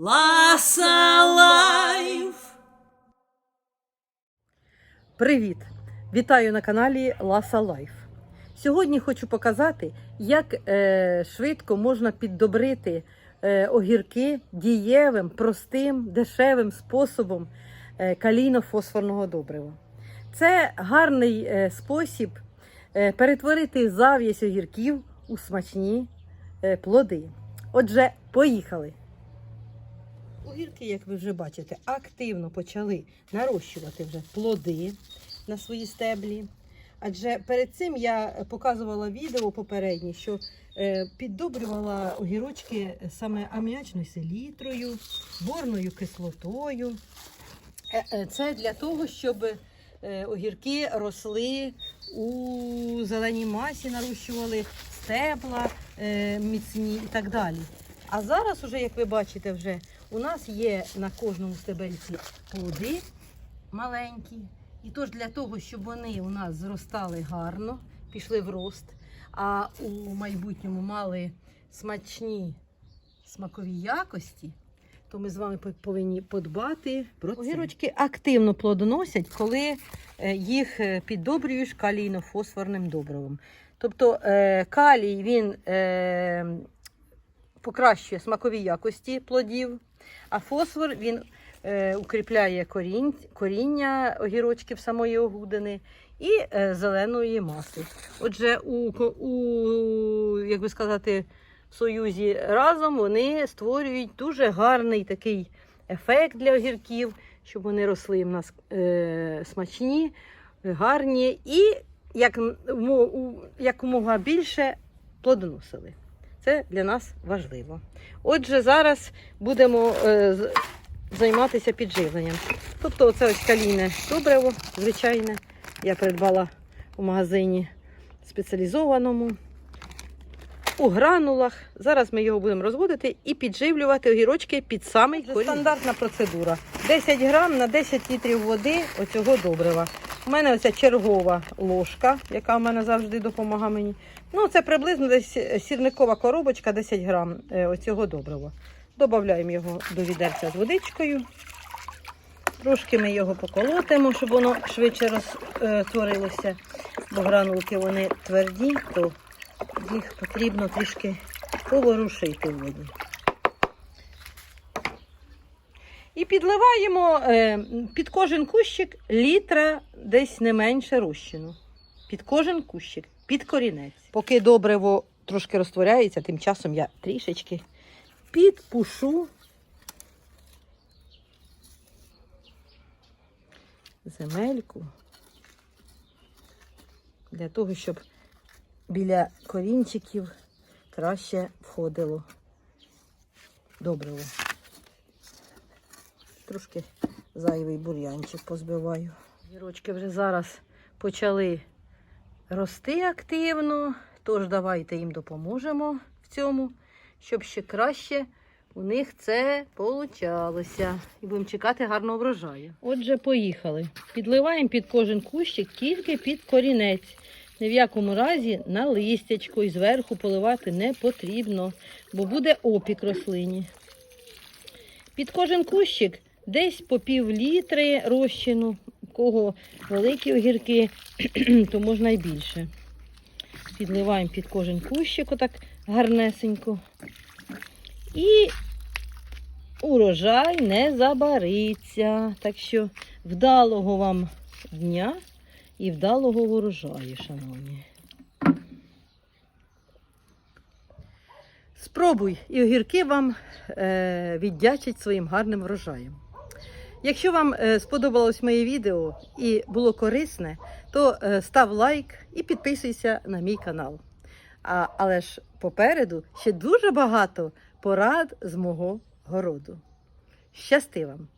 Ласа Лайф. Привіт! Вітаю на каналі Ласа Лайф. Сьогодні хочу показати, як е, швидко можна піддобрити е, огірки дієвим, простим, дешевим способом е, калійно-фосфорного добрива. Це гарний е, спосіб е, перетворити зав'язь огірків у смачні е, плоди. Отже, поїхали! Огірки, як ви вже бачите, активно почали нарощувати вже плоди на свої стеблі. Адже перед цим я показувала відео попереднє, що е, піддобрювала огірочки саме аміачною селітрою, борною кислотою. Е, е, Це для того, щоб огірки росли у зеленій масі, нарощували стебла міцні і так далі. А зараз, уже, як ви бачите, вже у нас є на кожному стебельці плоди маленькі. І тож для того, щоб вони у нас зростали гарно, пішли в рост, а у майбутньому мали смачні смакові якості, то ми з вами повинні подбати про це. Огірочки активно плодоносять, коли е, їх е, піддобрюєш калійно-фосфорним добривом. Тобто е, калій він покращує смакові якості плодів, а фосфор він е, укріпляє корінь, коріння огірочків самої огудини і е, зеленої маси. Отже, у, у як би сказати, в союзі разом вони створюють дуже гарний такий ефект для огірків, щоб вони росли в нас е, смачні, гарні і як, якомога більше плодоносили. Це для нас важливо. Отже, зараз будемо е, займатися підживленням. Тобто, це ось калійне добриво, звичайне. Я придбала у магазині спеціалізованому. У гранулах. Зараз ми його будемо розводити і підживлювати огірочки під самий корінь. Стандартна процедура. 10 грам на 10 літрів води оцього добрива. У мене оця чергова ложка, яка в мене завжди допомагає мені. Ну, це приблизно десь сірникова коробочка 10 грам е, оцього добрива. Добавляємо його до відерця з водичкою. Трошки ми його поколотимо, щоб воно швидше розтворилося. Бо гранулки вони тверді, то їх потрібно трішки поворушити в воді. І підливаємо е, під кожен кущик літра десь не менше розчину. Під кожен кущик, під корінець. Поки добриво трошки розтворяється, тим часом я трішечки підпушу земельку для того, щоб біля корінчиків краще входило добриво. Трошки зайвий бур'янчик позбиваю. Гірочки вже зараз почали рости активно, тож давайте їм допоможемо в цьому, щоб ще краще у них це получалося. І будемо чекати гарного врожаю. Отже, поїхали. Підливаємо під кожен кущик тільки під корінець. Ні в якому разі на листячко і зверху поливати не потрібно, бо буде опік рослині. Під кожен кущик десь по пів літри розчину. У кого великі огірки, то можна й більше. Підливаємо під кожен кущик отак гарнесенько. І урожай не забариться. Так що вдалого вам дня і вдалого урожаю, шановні. Спробуй, і огірки вам е, віддячать своїм гарним врожаєм. Якщо вам е, сподобалось моє відео і було корисне, то е, став лайк і підписуйся на мій канал. А, але ж попереду ще дуже багато порад з мого городу. Щасти вам!